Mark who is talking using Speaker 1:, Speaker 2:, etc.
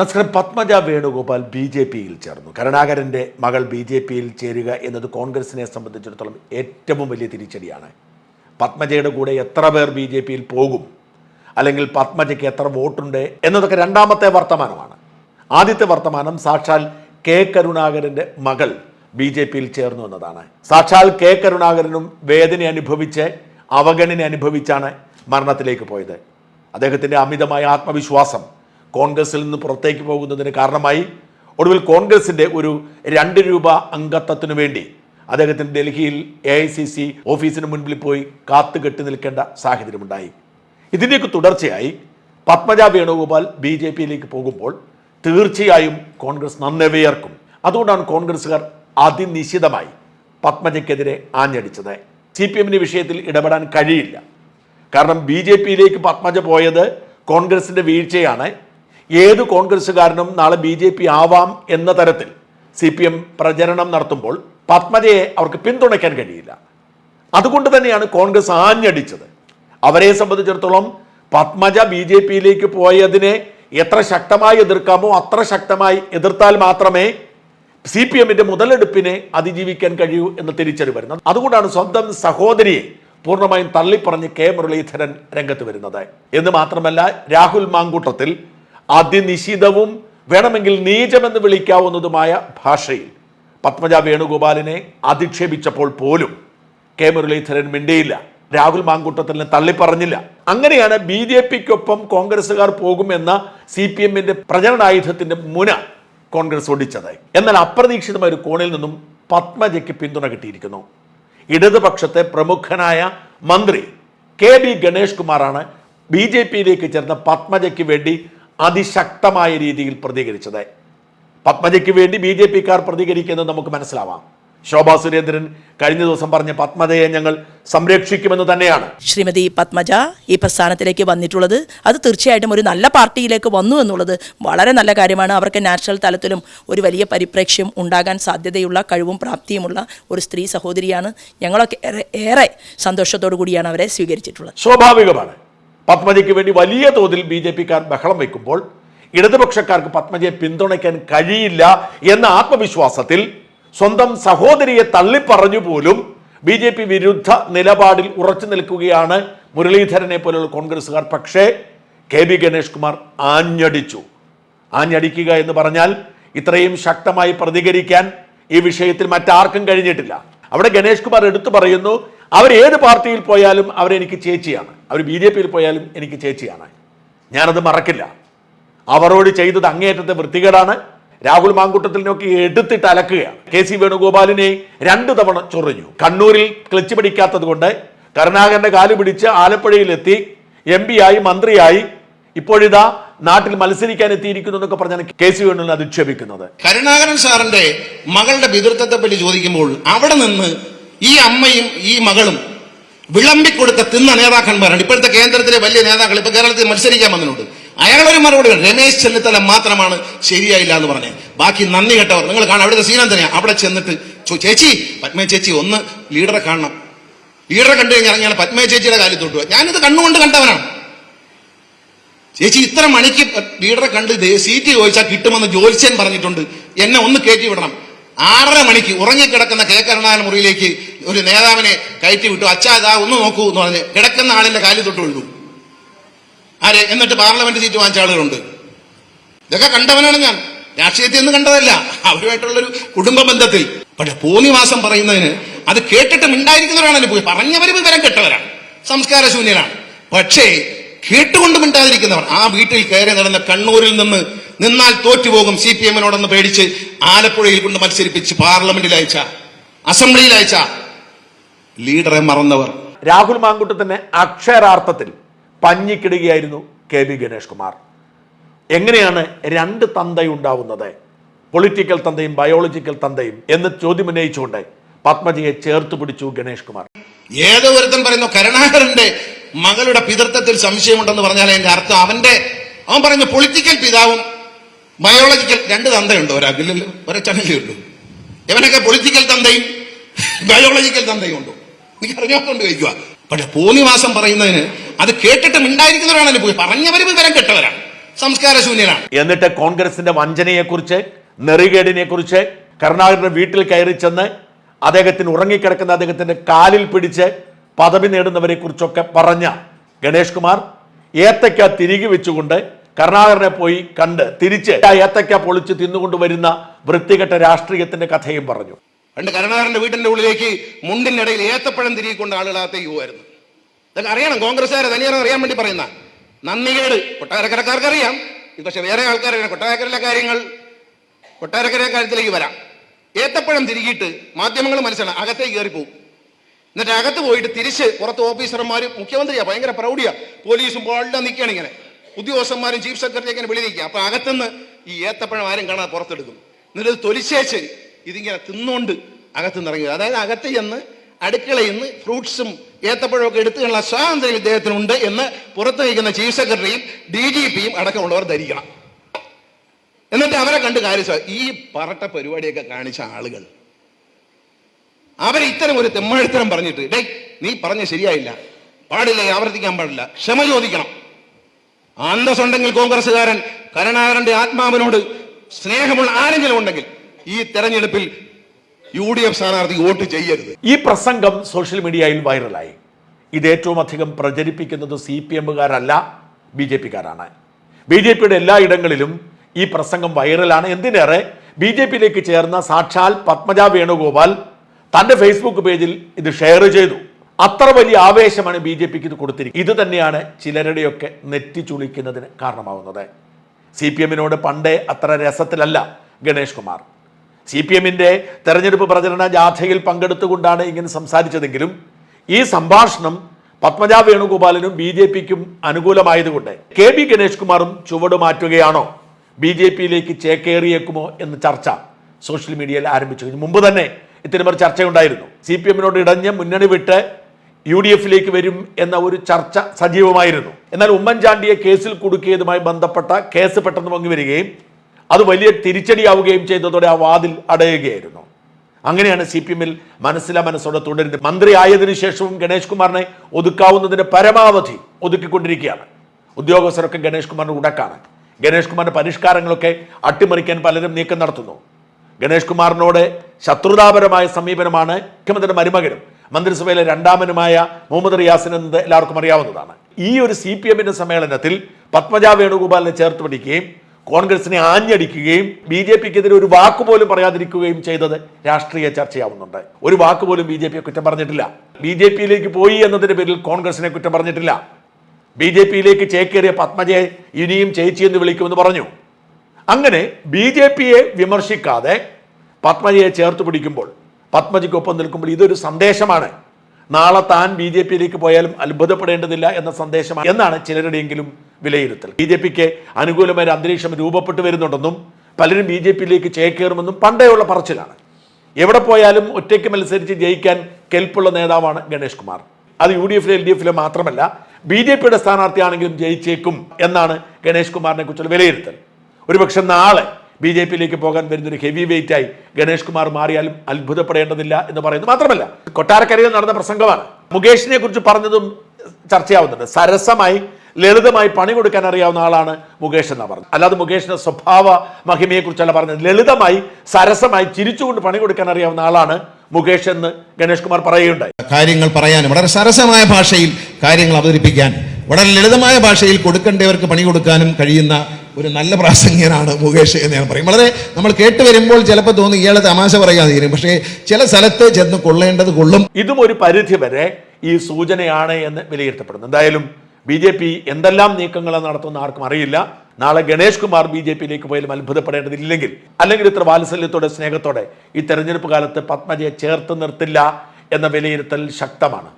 Speaker 1: നമസ്കാരം. Padmaja Venugopal B J പിയിൽ ചേർന്നു. കരുണാകരന്റെ മകൾ ബി ജെ പിയിൽ ചേരുക എന്നത് കോൺഗ്രസിനെ സംബന്ധിച്ചിടത്തോളം ഏറ്റവും വലിയ തിരിച്ചടിയാണ്. പത്മജയുടെ കൂടെ എത്ര പേർ ബി ജെ പിയിൽ പോകും? അല്ലെങ്കിൽ പത്മജയ്ക്ക് എത്ര വോട്ടുണ്ട്? എന്നതൊക്കെ രണ്ടാമത്തെ വർത്തമാനമാണ്. ആദ്യത്തെ വർത്തമാനം സാക്ഷാൽ കെ കരുണാകരന്റെ മകൾ ബി ജെ പിയിൽ ചേർന്നു എന്നതാണ്. സാക്ഷാൽ കെ കരുണാകരനും വേദന അനുഭവിച്ച് അവഗണന അനുഭവിച്ചാണ് മരണത്തിലേക്ക് പോയത്. അദ്ദേഹത്തിന്റെ അമിതമായ ആത്മവിശ്വാസം കോൺഗ്രസിൽ നിന്ന് പുറത്തേക്ക് പോകുന്നതിന് കാരണമായി ഒടുവിൽ കോൺഗ്രസിന്റെ ഒരു രണ്ട് രൂപ അംഗത്വത്തിനു വേണ്ടി അദ്ദേഹത്തിന് ഡൽഹിയിൽ എ ഐ സി സി ഓഫീസിന് മുൻപിൽ പോയി കാത്തുകെട്ടി നിൽക്കേണ്ട സാഹചര്യമുണ്ടായി. ഇതിന്റെയൊക്കെ തുടർച്ചയായി പത്മജ വേണുഗോപാൽ ബി ജെ പിയിലേക്ക് പോകുമ്പോൾ തീർച്ചയായും കോൺഗ്രസ് നന്നേ അതുകൊണ്ടാണ് കോൺഗ്രസ്സുകാർ അതിനിശിതമായി പത്മജയ്ക്കെതിരെ ആഞ്ഞടിച്ചത്. സി പി എമ്മിന്റെ വിഷയത്തിൽ ഇടപെടാൻ കഴിയില്ല. കാരണം ബി ജെ പിയിലേക്ക് പത്മജ പോയത് കോൺഗ്രസിന്റെ വീഴ്ചയാണ്. ഏത് കോൺഗ്രസ്സുകാരനും നാളെ ബി ജെ പി ആവാം എന്ന തരത്തിൽ സി പി എം പ്രചരണം നടത്തുമ്പോൾ പത്മജയെ അവർക്ക് പിന്തുണയ്ക്കാൻ കഴിയില്ല. അതുകൊണ്ട് തന്നെയാണ് കോൺഗ്രസ് ആഞ്ഞടിച്ചത്. അവരെ സംബന്ധിച്ചിടത്തോളം പത്മജ ബി ജെ പിയിലേക്ക് പോയതിനെ എത്ര ശക്തമായി എതിർക്കാമോ അത്ര ശക്തമായി എതിർത്താൽ മാത്രമേ സി പി എമ്മിന്റെ മുതലെടുപ്പിനെ അതിജീവിക്കാൻ കഴിയൂ എന്ന് തിരിച്ചറിവ് വരുന്നത്. അതുകൊണ്ടാണ് സ്വന്തം സഹോദരിയെ പൂർണമായും തള്ളിപ്പറഞ്ഞ് കെ മുരളീധരൻ രംഗത്ത് വരുന്നത്. എന്ന് മാത്രമല്ല രാഹുൽ മാങ്കൂട്ടത്തിൽ അതിനിശിതവും വേണമെങ്കിൽ നീചമെന്ന് വിളിക്കാവുന്നതുമായ ഭാഷയിൽ പത്മജ വേണുഗോപാലിനെ അധിക്ഷേപിച്ചപ്പോൾ പോലും കെ മുരളീധരൻ മിണ്ടിയില്ല. രാഹുൽ മാങ്കൂട്ടത്തിനെ തള്ളിപ്പറഞ്ഞില്ല. അങ്ങനെയാണ് ബി ജെ പിക്കൊപ്പം കോൺഗ്രസ്സുകാർ പോകുമെന്ന സി പി എമ്മിന്റെ പ്രചരണായുധത്തിന്റെ മുന കോൺഗ്രസ് ഒടിച്ചത്. എന്നാൽ അപ്രതീക്ഷിതമായ ഒരു കോണിൽ നിന്നും പത്മജയ്ക്ക് പിന്തുണ കിട്ടിയിരിക്കുന്നു. ഇടതുപക്ഷത്തെ പ്രമുഖനായ മന്ത്രി കെ ബി ഗണേഷ് കുമാറാണ് ബി ജെ പിയിലേക്ക് ചേർന്ന പത്മജയ്ക്ക് വേണ്ടി അതിശക്തമായ രീതിയിൽ പ്രതികരിച്ചത്. പത്മജയ്ക്ക് വേണ്ടി ബി ജെ പിക്കാർ പ്രതികരിക്കുന്നത് നമുക്ക് മനസ്സിലാവാം. ശോഭാ സുരേന്ദ്രൻ കഴിഞ്ഞ ദിവസം പറഞ്ഞ പത്മജയെ ഞങ്ങൾ സംരക്ഷിക്കുമെന്ന് തന്നെയാണ്.
Speaker 2: ശ്രീമതി പത്മജ ഈ പ്രസ്ഥാനത്തിലേക്ക് വന്നിട്ടുള്ളത് അത് തീർച്ചയായിട്ടും ഒരു നല്ല പാർട്ടിയിലേക്ക് വന്നു എന്നുള്ളത് വളരെ നല്ല കാര്യമാണ്. അവർക്ക് നാഷണൽ തലത്തിലും ഒരു വലിയ പരിപ്രേക്ഷ്യം ഉണ്ടാകാൻ സാധ്യതയുള്ള കഴിവും പ്രാപ്തിയുമുള്ള ഒരു സ്ത്രീ സഹോദരിയാണ് ഞങ്ങളൊക്കെ ഏറെ ഏറെ സന്തോഷത്തോടു കൂടിയാണ് അവരെ സ്വീകരിച്ചിട്ടുള്ളത്.
Speaker 1: സ്വാഭാവികമാണ്. പത്മജയ്ക്ക് വേണ്ടി വലിയ തോതിൽ ബി ജെ പിക്കാർ ബഹളം വയ്ക്കുമ്പോൾ ഇടതുപക്ഷക്കാർക്ക് പത്മജയെ പിന്തുണയ്ക്കാൻ കഴിയില്ല എന്ന ആത്മവിശ്വാസത്തിൽ സ്വന്തം സഹോദരിയെ തള്ളിപ്പറഞ്ഞു പോലും ബി ജെ പി വിരുദ്ധ നിലപാടിൽ ഉറച്ചു നിൽക്കുകയാണ് മുരളീധരനെ പോലുള്ള കോൺഗ്രസ്സുകാർ. പക്ഷേ കെ ബി ഗണേഷ് കുമാർ ആഞ്ഞടിച്ചു. ആഞ്ഞടിക്കുക എന്ന് പറഞ്ഞാൽ ഇത്രയും ശക്തമായി പ്രതികരിക്കാൻ ഈ വിഷയത്തിൽ മറ്റാർക്കും കഴിഞ്ഞിട്ടില്ല. അവിടെ ഗണേഷ് കുമാർ എടുത്തു പറയുന്നു അവർ ഏത് പാർട്ടിയിൽ പോയാലും അവരെനിക്ക് ചേച്ചിയാണ്. അവർ ബി ജെ പിയിൽ പോയാലും എനിക്ക് ചേച്ചിയാണ്. ഞാനത് മറക്കില്ല. അവരോട് ചെയ്തത് അങ്ങേയറ്റത്തെ വൃത്തികേടാണ്. രാഹുൽ മാങ്കുട്ടത്തിനൊക്കെ എടുത്തിട്ട് അലക്കുകയാണ്. കെ സി വേണുഗോപാലിനെ രണ്ടു തവണ ചൊറിഞ്ഞു. കണ്ണൂരിൽ ക്ലച്ച് പിടിക്കാത്തത് കൊണ്ട് കരുണാകരന്റെ കാൽ പിടിച്ച് ആലപ്പുഴയിലെത്തി. എം പി ആയി മന്ത്രിയായി. ഇപ്പോഴിതാ നാട്ടിൽ മത്സരിക്കാൻ എത്തിയിരിക്കുന്നു എന്നൊക്കെ പറഞ്ഞാണ് കെ സി വേണുവിനെ അധിക്ഷേപിക്കുന്നത്.
Speaker 3: കരുണാകരൻ സാറിന്റെ മകളുടെ പിതൃത്വത്തെ പറ്റി ചോദിക്കുമ്പോൾ അവിടെ നിന്ന് ഈ അമ്മയും ഈ മകളും വിളമ്പിക്കൊടുത്ത തിന്ന നേതാക്കന്മാരാണ്. ഇപ്പോഴത്തെ കേന്ദ്രത്തിലെ വലിയ നേതാക്കൾ ഇപ്പൊ കേരളത്തിൽ മത്സരിക്കാൻ വന്നിട്ടുണ്ട്. അയാളൊരു മറുപടി. രമേശ് ചെന്നിത്തല മാത്രമാണ് ശരിയായില്ല എന്ന് പറഞ്ഞത് ബാക്കി നന്ദി കേട്ടവർ. നിങ്ങൾ കാണാം അവിടുത്തെ സീനം തന്നെയാണ് അവിടെ ചെന്നിട്ട് ചേച്ചി പത്മ ചേച്ചി ഒന്ന് ലീഡറെ കാണണം. ലീഡറെ കണ്ടു കഴിഞ്ഞാൽ ഞാൻ പത്മ ചേച്ചിയുടെ കാലിൽ തൊട്ടു. ഞാനിത് കണ്ണുകൊണ്ട് കണ്ടവനാണ്. ചേച്ചി ഇത്ര മണിക്ക് ലീഡറെ കണ്ട് സീറ്റ് ചോദിച്ചാൽ കിട്ടുമെന്ന് ജോത്സ്യൻ പറഞ്ഞിട്ടുണ്ട്. എന്നെ ഒന്ന് കയറ്റി വിടണം. ആറര മണിക്ക് ഉറങ്ങിക്കിടക്കുന്ന കെ കരുണാകരൻ മുറിയിലേക്ക് ഒരു നേതാവിനെ കയറ്റി വിട്ടു. അച്ഛാ ഇതാ ഒന്ന് നോക്കൂ എന്ന് പറഞ്ഞ് കിടക്കുന്ന ആളിന്റെ കാലിൽ തൊട്ട് വീഴും ആരെ? എന്നിട്ട് പാർലമെന്റ് സീറ്റ് വാങ്ങിച്ച ആളുകളുണ്ട്. ഇതൊക്കെ കണ്ടവനാണ് ഞാൻ. രാഷ്ട്രീയത്തിൽ നിന്ന് കണ്ടതല്ല. അവരുമായിട്ടുള്ളൊരു കുടുംബ ബന്ധത്തിൽ. പക്ഷെ പോന്നിവാസം പറയുന്നതിന് അത് കേട്ടിട്ട് മിണ്ടായിരിക്കുന്നവരാണല്ലോ പോയി. പറഞ്ഞവരും വിവരം കെട്ടവരാണ്. സംസ്കാര സംസ്കാരശൂന്യനാണ് പക്ഷേ കേട്ടുകൊണ്ട് മിണ്ടാതിരിക്കുന്നവർ ആ വീട്ടിൽ കയറി നടന്ന കണ്ണൂരിൽ നിന്ന് നിന്നാൽ തോറ്റുപോകും സി പി എമ്മിനോടൊന്ന് പേടിച്ച് ആലപ്പുഴയിൽ കൊണ്ട് മത്സരിപ്പിച്ച് പാർലമെന്റിൽ അയച്ച അസംബ്ലിയിൽ അയച്ച ലീഡറെ മറന്നവർ.
Speaker 1: രാഹുൽ മാങ്കുട്ടത്തിന് അക്ഷരാർത്ഥത്തിൽ പഞ്ഞിക്കിടുകയായിരുന്നു കെ ബി ഗണേഷ് കുമാർ. എങ്ങനെയാണ് രണ്ട് തന്തയുണ്ടാവുന്നത്? പൊളിറ്റിക്കൽ തന്തയും ബയോളജിക്കൽ തന്തയും എന്ന് ചോദ്യം ഉന്നയിച്ചുകൊണ്ട് പത്മജിയെ ചേർത്ത് പിടിച്ചു ഗണേഷ് കുമാർ.
Speaker 3: ഏതോ ഒരുത്തൻ പറയുന്നു കരുണാകരന്റെ മകളുടെ പിതൃത്വത്തിൽ സംശയമുണ്ടെന്ന് പറഞ്ഞാൽ അതിന്റെ അർത്ഥം അവന്റെ അവൻ പറയുന്നു പൊളിറ്റിക്കൽ പിതാവും ബയോളജിക്കൽ രണ്ട് തന്തയുണ്ട് ഒരാൾക്കില്ലല്ലോ ഒരച്ചനല്ലേ ഉള്ളൂ ഇവനൊക്കെ പൊളിറ്റിക്കൽ തന്തയും ബയോളജിക്കൽ തന്തയും ഉണ്ടോ എനിക്ക് അറിഞ്ഞോണ്ട് കഴിക്കുക പക്ഷെ പോന്നിവാസം പറയുന്നതിന് അത് കേട്ടിട്ട് മിണ്ടായിരിക്കുന്നവരാണല്ലോ പോയി? പറഞ്ഞവരും വിവരം കെട്ടവരാണ്. സംസ്കാരശൂന്യനാണ്
Speaker 1: എന്നിട്ട് കോൺഗ്രസിന്റെ വഞ്ചനയെക്കുറിച്ച് നെറികേടിനെക്കുറിച്ച് കരുണാകരന്റെ വീട്ടിൽ കയറി ചെന്ന് അദ്ദേഹത്തിന് ഉറങ്ങിക്കിടക്കുന്ന അദ്ദേഹത്തിന്റെ കാലിൽ പിടിച്ച് പദവി നേടുന്നവരെ കുറിച്ചൊക്കെ പറഞ്ഞ ഗണേഷ് കുമാർ ഏത്തക്ക തിരികെ വെച്ചുകൊണ്ട് കരുണാകരനെ പോയി കണ്ട് തിരിച്ച് ഏത്തക്ക പൊളിച്ച് തിന്നുകൊണ്ട് വരുന്ന വൃത്തികെട്ട രാഷ്ട്രീയത്തിന്റെ കഥയും പറഞ്ഞു.
Speaker 3: പണ്ട് കരുണാകരന്റെ വീട്ടിന്റെ ഉള്ളിലേക്ക് മുണ്ടിന്റെ ഇടയിൽ ഏത്തപ്പഴം തിരികൊണ്ട് ആളുകളകത്തേക്ക് പോകുമായിരുന്നു ഇതൊക്കെ അറിയണം കോൺഗ്രസ്സുകാരെ തനിയാറെ അറിയാൻ വേണ്ടി പറയുന്ന. നന്ദികേട് കൊട്ടാരക്കരക്കാർക്ക് അറിയാം ഇത് പക്ഷെ വേറെ ആൾക്കാർ കൊട്ടാരക്കരയിലെ കാര്യങ്ങൾ കൊട്ടാരക്കര കാര്യത്തിലേക്ക് വരാം. ഏത്തപ്പഴം തിരികിയിട്ട് മാധ്യമങ്ങൾ മനസ്സിലാണ് അകത്തേക്ക് കയറിപ്പോവും. എന്നിട്ട് അകത്ത് പോയിട്ട് തിരിച്ച് പുറത്ത് ഓഫീസർമാരും മുഖ്യമന്ത്രിയാ ഭയങ്കര പ്രൗഢിയാ. പോലീസും എല്ലാം നിൽക്കുകയാണ് ഇങ്ങനെ. ഉദ്യോഗസ്ഥന്മാരും ചീഫ് സെക്രട്ടറി ഇങ്ങനെ വിളി നിൽക്കുക അപ്പൊ അകത്തുനിന്ന് ഈ ഏത്തപ്പഴം ആരും കാണാതെ പുറത്തെടുക്കും. എന്നിട്ട് തൊലിച്ചേച്ച് ഇതിങ്ങനെ തിന്നുകൊണ്ട് അകത്തുനിന്ന് ഇറങ്ങി വരും. അതായത് അകത്ത് ചെന്ന് അടുക്കളയിൽ നിന്ന് ഫ്രൂട്ട്സും ഏത്തപ്പഴമൊക്കെ എടുത്തുള്ള സ്വാതന്ത്ര്യം ഇദ്ദേഹത്തിനുണ്ട് എന്ന് പുറത്തു നിൽക്കുന്ന ചീഫ് സെക്രട്ടറിയും ഡി ജി പിയും അടക്കമുള്ളവർ ധരിക്കണം. എന്നിട്ട് അവരെ കണ്ട് കാര്യം ഈ പറട്ട പരിപാടിയൊക്കെ കാണിച്ച ആളുകൾ. അവരെ ഇത്തരം ഒരു തെമ്മഴുത്തരം പറഞ്ഞിട്ട് ഡേ നീ പറഞ്ഞ ശരിയായില്ല. പാടില്ല? ആവർത്തിക്കാൻ പാടില്ല. ക്ഷമ ചോദിക്കണം. അന്തസ്സുണ്ടെങ്കിൽ കോൺഗ്രസ്സുകാരൻ കരുണാകരന്റെ ആത്മാവിനോട് സ്നേഹമുള്ള ആരെങ്കിലും ഉണ്ടെങ്കിൽ ഈ തെരഞ്ഞെടുപ്പിൽ യു ഡി എഫ് സ്ഥാനാർത്ഥി വോട്ട് ചെയ്യരുത്.
Speaker 1: ഈ പ്രസംഗം സോഷ്യൽ മീഡിയയിൽ വൈറലായി. ഇത് ഏറ്റവും അധികം പ്രചരിപ്പിക്കുന്നത് സി പി എമ്മുകാരല്ല ബി ജെ പിക്കാരാണ്. ബി ജെ പിയുടെ എല്ലായിടങ്ങളിലും ഈ പ്രസംഗം വൈറലാണ്. എന്തിനേറെ? ബി ജെ പിയിലേക്ക് ചേർന്ന സാക്ഷാൽ പത്മജ വേണുഗോപാൽ തന്റെ ഫേസ്ബുക്ക് പേജിൽ ഇത് ഷെയർ ചെയ്തു. അത്ര വലിയ ആവേശമാണ് ബി ജെ പിക്ക് ഇത് കൊടുത്തിരിക്കുന്നത്. ഇത് തന്നെയാണ് ചിലരുടെയൊക്കെ നെറ്റി ചുളിക്കുന്നതിന് കാരണമാവുന്നത്. സി പി എമ്മിനോട് പണ്ടേ അത്ര രസത്തിലല്ല ഗണേഷ് കുമാർ. സി പി എമ്മിന്റെ തെരഞ്ഞെടുപ്പ് പ്രചരണ ജാഥയിൽ പങ്കെടുത്തുകൊണ്ടാണ് ഇങ്ങനെ സംസാരിച്ചതെങ്കിലും ഈ സംഭാഷണം പത്മജ വേണുഗോപാലിനും ബി ജെ പിക്കും അനുകൂലമായതുകൊണ്ട് കെ ബി ഗണേഷ് കുമാറും ചുവട് മാറ്റുകയാണോ? ബി ജെ പിയിലേക്ക് ചേക്കേറിയേക്കുമോ എന്ന ചർച്ച സോഷ്യൽ മീഡിയയിൽ ആരംഭിച്ചു. കഴിഞ്ഞു മുമ്പ് തന്നെ ഇത്തരമൊരു ചർച്ചയുണ്ടായിരുന്നു. സി പി എമ്മിനോട് ഇടഞ്ഞ് മുന്നണി വിട്ട് യു ഡി എഫിലേക്ക് വരും എന്ന ഒരു ചർച്ച സജീവമായിരുന്നു. എന്നാൽ ഉമ്മൻചാണ്ടിയെ കേസിൽ കുടുക്കിയതുമായി ബന്ധപ്പെട്ട കേസ് പെട്ടെന്ന് പൊങ്ങി വരികയും അത് വലിയ തിരിച്ചടിയാവുകയും ചെയ്തതോടെ ആ വാതിൽ അടയുകയായിരുന്നു. അങ്ങനെയാണ് സി പി എമ്മിൽ മനസ്സില മനസ്സോടെ തുടരുന്നത്. മന്ത്രി ആയതിനു ശേഷവും ഗണേഷ് കുമാറിനെ ഒതുക്കാവുന്നതിന്റെ പരമാവധി ഒതുക്കിക്കൊണ്ടിരിക്കുകയാണ്. ഉദ്യോഗസ്ഥരൊക്കെ ഗണേഷ് കുമാറിന് ഉടക്കാണ്. ഗണേഷ് കുമാറിന്റെ പരിഷ്കാരങ്ങളൊക്കെ അട്ടിമറിക്കാൻ പലരും നീക്കം നടത്തുന്നു. ഗണേഷ് കുമാറിനോട് ശത്രുതാപരമായ സമീപനമാണ് മുഖ്യമന്ത്രിയുടെ മരുമകനും മന്ത്രിസഭയിലെ രണ്ടാമനുമായ മുഹമ്മദ് റിയാസിൻ എന്നത് എല്ലാവർക്കും അറിയാവുന്നതാണ്. ഈ ഒരു സി പി എമ്മിന്റെ സമ്മേളനത്തിൽ പത്മജ വേണുഗോപാലിനെ ചേർത്ത് പിടിക്കുകയും കോൺഗ്രസിനെ ആഞ്ഞടിക്കുകയും ബി ജെ പിക്കെതിരെ ഒരു വാക്ക് പോലും പറയാതിരിക്കുകയും ചെയ്തത് രാഷ്ട്രീയ ചർച്ചയാവുന്നുണ്ട്. ഒരു വാക്ക് പോലും ബി ജെ പിയെ കുറ്റം പറഞ്ഞിട്ടില്ല. ബി ജെ പിയിലേക്ക് പോയി എന്നതിന്റെ പേരിൽ കോൺഗ്രസിനെ കുറ്റം പറഞ്ഞിട്ടില്ല. ബി ജെ പിയിലേക്ക് ചേക്കേറിയ പത്മജയെ ഇനിയും ചേച്ചി എന്ന് വിളിക്കുമെന്ന് പറഞ്ഞു. അങ്ങനെ ബി ജെ പിയെ വിമർശിക്കാതെ പത്മജയെ ചേർത്ത് പിടിക്കുമ്പോൾ പത്മജിക്കൊപ്പം നിൽക്കുമ്പോൾ ഇതൊരു സന്ദേശമാണ്. നാളെ താൻ ബി ജെ പിയിലേക്ക് പോയാലും അത്ഭുതപ്പെടേണ്ടതില്ല എന്ന സന്ദേശമാണ് എന്നാണ് ചിലരുടെയെങ്കിലും വിലയിരുത്തൽ. ബി ജെ പിക്ക് അനുകൂലമായ ഒരു അന്തരീക്ഷം രൂപപ്പെട്ടു വരുന്നുണ്ടെന്നും പലരും ബി ജെ പിയിലേക്ക് ചേക്കേറുമെന്നും പണ്ടേയുള്ള പറച്ചിലാണ്. എവിടെ പോയാലും ഒറ്റയ്ക്ക് മത്സരിച്ച് ജയിക്കാൻ കെൽപ്പുള്ള നേതാവാണ് ഗണേഷ് കുമാർ. അത് യു ഡി എഫിലെ എൽ ഡി എഫിലെ മാത്രമല്ല ബി ജെ പിയുടെ സ്ഥാനാർത്ഥിയാണെങ്കിലും ജയിച്ചേക്കും എന്നാണ് ഗണേഷ് കുമാറിനെ കുറിച്ചുള്ള വിലയിരുത്തൽ. ഒരുപക്ഷെ നാളെ ബി ജെ പിയിലേക്ക് പോകാൻ വരുന്നൊരു ഹെവി വെയിറ്റായി ഗണേഷ് കുമാർ മാറിയാലും അത്ഭുതപ്പെടേണ്ടതില്ല എന്ന് പറയുന്നത് മാത്രമല്ല കൊട്ടാരക്കരയിൽ നടന്ന പ്രസംഗമാണ്. മുകേഷിനെ കുറിച്ച് പറഞ്ഞതും ചർച്ചയാവുന്നുണ്ട്. സരസമായി ലളിതമായി പണി കൊടുക്കാൻ അറിയാവുന്ന ആളാണ് മുകേഷ് എന്നാ പറഞ്ഞത്. അല്ലാതെ മുകേഷിന്റെ സ്വഭാവ മഹിമയെ കുറിച്ചല്ല പറഞ്ഞത്. ലളിതമായി സരസമായി ചിരിച്ചുകൊണ്ട് പണി കൊടുക്കാൻ അറിയാവുന്ന ആളാണ് മുകേഷ് എന്ന് ഗണേഷ് കുമാർ പറയുകയുണ്ടായി.
Speaker 4: കാര്യങ്ങൾ പറയാനും വളരെ സരസമായ ഭാഷയിൽ കാര്യങ്ങൾ അവതരിപ്പിക്കാൻ വളരെ ലളിതമായ ഭാഷയിൽ കൊടുക്കേണ്ടവർക്ക് പണി കൊടുക്കാനും കഴിയുന്ന ഒരു നല്ല പ്രാസംഗികനാണ് മുകേഷ് എന്ന് ഞാൻ പറയും. വളരെ നമ്മൾ കേട്ട് വരുമ്പോൾ ചിലപ്പോൾ തോന്നി ഇയാളെ തമാശ പറയാതെ തീരും പക്ഷേ ചില സ്ഥലത്ത് ചെന്ന് കൊള്ളേണ്ടത് കൊള്ളും.
Speaker 1: ഇതും ഒരു പരിധി വരെ ഈ സൂചനയാണ് എന്ന് വിലയിരുത്തപ്പെടുന്നു. എന്തായാലും ബി ജെ പി എന്തെല്ലാം നീക്കങ്ങൾ നടത്തുന്ന ആർക്കും അറിയില്ല. നാളെ ഗണേഷ് കുമാർ ബി ജെ പിയിലേക്ക് പോയാലും അത്ഭുതപ്പെടേണ്ടതില്ലെങ്കിൽ അല്ലെങ്കിൽ ഇത്ര വാത്സല്യത്തോടെ സ്നേഹത്തോടെ ഈ തെരഞ്ഞെടുപ്പ് കാലത്ത് പത്മജയെ ചേർത്ത് നിർത്തില്ല എന്ന വിലയിരുത്തൽ ശക്തമാണ്.